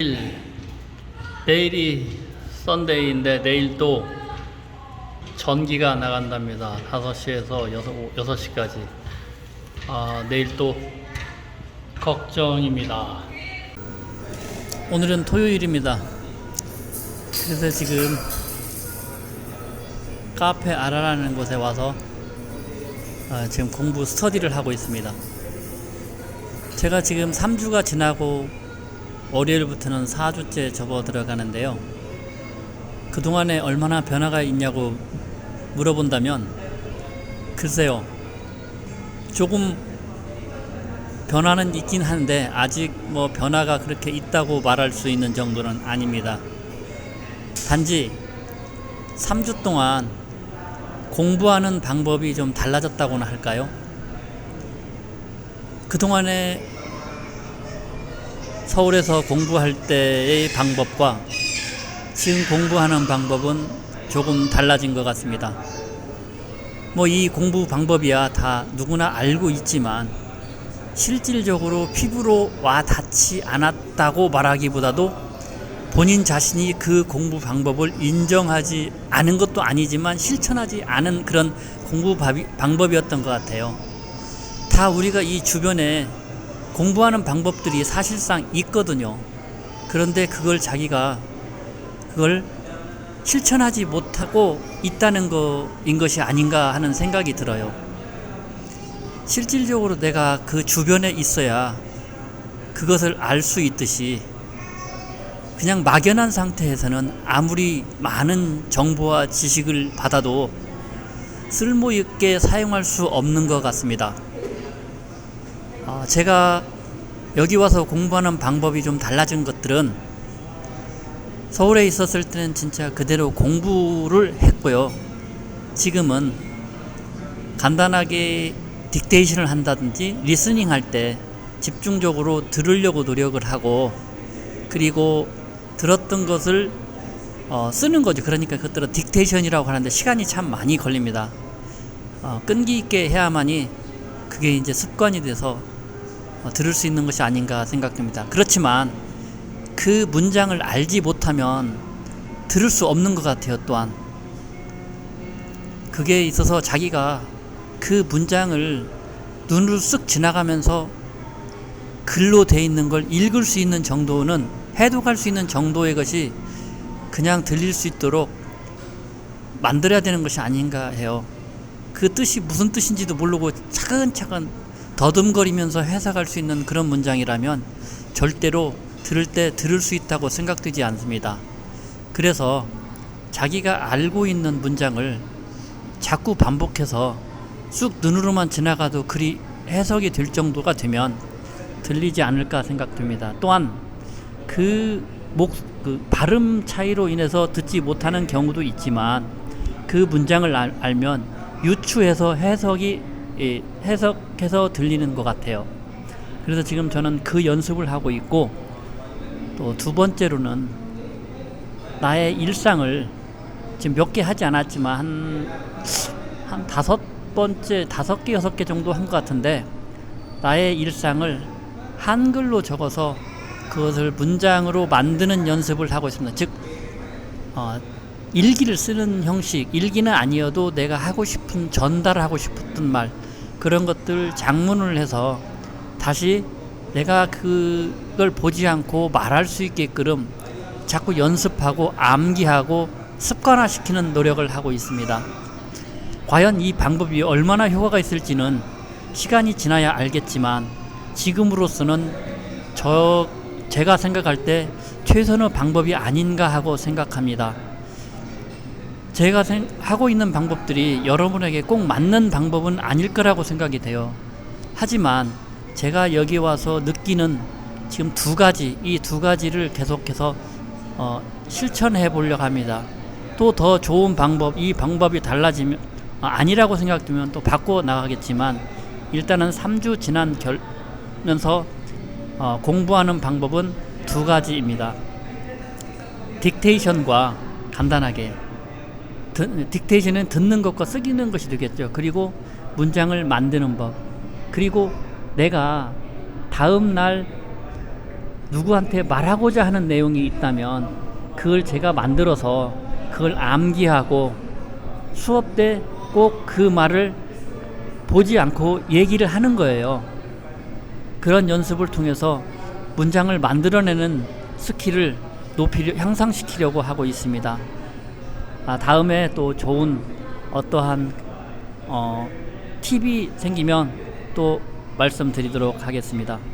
일, 내일이 썬데이인데 내일 또 전기가 나간답니다. 5시에서 6, 6시까지. 아, 내일 또 걱정입니다. 오늘은 토요일입니다. 그래서 지금 카페 아라라는 곳에 와서 아, 지금 공부 스터디를 하고 있습니다. 제가 지금 3주가 지나고 월요일부터는 4주째 접어 들어가는데요. 그동안에 얼마나 변화가 있냐고 물어본다면 글쎄요. 조금 변화는 있긴 한데 아직 뭐 변화가 그렇게 있다고 말할 수 있는 정도는 아닙니다. 단지 3주 동안 공부하는 방법이 좀 달라졌다고나 할까요? 그동안에 서울에서 공부할 때의 방법과 지금 공부하는 방법은 조금 달라진 것 같습니다. 뭐 이 공부 방법이야 다 누구나 알고 있지만 실질적으로 피부로 와 닿지 않았다고 말하기보다도 본인 자신이 그 공부 방법을 인정하지 않은 것도 아니지만 실천하지 않은 그런 공부 방법이었던 것 같아요. 다 우리가 이 주변에 공부하는 방법들이 사실상 있거든요. 그런데 그걸 자기가 그걸 실천하지 못하고 있다는 거인 것이 아닌가 하는 생각이 들어요. 실질적으로 내가 그 주변에 있어야 그것을 알 수 있듯이 그냥 막연한 상태에서는 아무리 많은 정보와 지식을 받아도 쓸모 있게 사용할 수 없는 것 같습니다. 어, 제가 여기 와서 공부하는 방법이 좀 달라진 것들은 서울에 있었을 때는 진짜 그대로 공부를 했고요. 지금은 간단하게 딕테이션을 한다든지 리스닝 할 때 집중적으로 들으려고 노력을 하고 그리고 들었던 것을 어, 쓰는 거죠. 그러니까 그것들은 딕테이션이라고 하는데 시간이 참 많이 걸립니다. 어, 끈기 있게 해야만이 그게 이제 습관이 돼서 어, 들을 수 있는 것이 아닌가 생각됩니다. 그렇지만 그 문장을 알지 못하면 들을 수 없는 것 같아요. 또한 그게 있어서 자기가 그 문장을 눈으로 쓱 지나가면서 글로 돼 있는 걸 읽을 수 있는 정도는 해독할 수 있는 정도의 것이 그냥 들릴 수 있도록 만들어야 되는 것이 아닌가 해요. 그 뜻이 무슨 뜻인지도 모르고 차근차근 더듬거리면서 해석할 수 있는 그런 문장이라면 절대로 들을 때 들을 수 있다고 생각되지 않습니다. 그래서 자기가 알고 있는 문장을 자꾸 반복해서 쑥 눈으로만 지나가도 글이 해석이 될 정도가 되면 들리지 않을까 생각됩니다. 또한 그 목, 그 발음 차이로 인해서 듣지 못하는 경우도 있지만 그 문장을 알, 알면 유추해서 해석이 예, 해석해서 들리는 것 같아요. 그래서 지금 저는 그 연습을 하고 있고 또 두 번째로는 나의 일상을 지금 몇 개 하지 않았지만 한, 한 다섯 번째, 다섯 개, 여섯 개 정도 한 것 같은데 나의 일상을 한글로 적어서 그것을 문장으로 만드는 연습을 하고 있습니다. 즉, 어, 일기를 쓰는 형식, 일기는 아니어도 내가 하고 싶은, 전달하고 싶었던 말, 그런 것들 장문을 해서 다시 내가 그걸 보지 않고 말할 수 있게끔 자꾸 연습하고 암기하고 습관화시키는 노력을 하고 있습니다. 과연 이 방법이 얼마나 효과가 있을지는 시간이 지나야 알겠지만 지금으로서는 저 제가 생각할 때 최선의 방법이 아닌가 하고 생각합니다. 제가 하고 있는 방법들이 여러분에게 꼭 맞는 방법은 아닐 거라고 생각이 돼요. 하지만 제가 여기 와서 느끼는 지금 두 가지, 이 두 가지를 계속해서 어, 실천해 보려고 합니다. 또 더 좋은 방법, 이 방법이 달라지면 어, 아니라고 생각되면 또 바꿔 나가겠지만 일단은 3주 지난 결면서 어, 공부하는 방법은 두 가지입니다. 딕테이션과 간단하게 딕테이션은 듣는 것과 쓰기는 것이 되겠죠. 그리고 문장을 만드는 법. 그리고 내가 다음 날 누구한테 말하고자 하는 내용이 있다면 그걸 제가 만들어서 그걸 암기하고 수업 때 꼭 그 말을 보지 않고 얘기를 하는 거예요. 그런 연습을 통해서 문장을 만들어내는 스킬을 높이 향상시키려고 하고 있습니다. 아, 다음에 또 좋은 어떠한 어, 팁이 생기면 또 말씀드리도록 하겠습니다.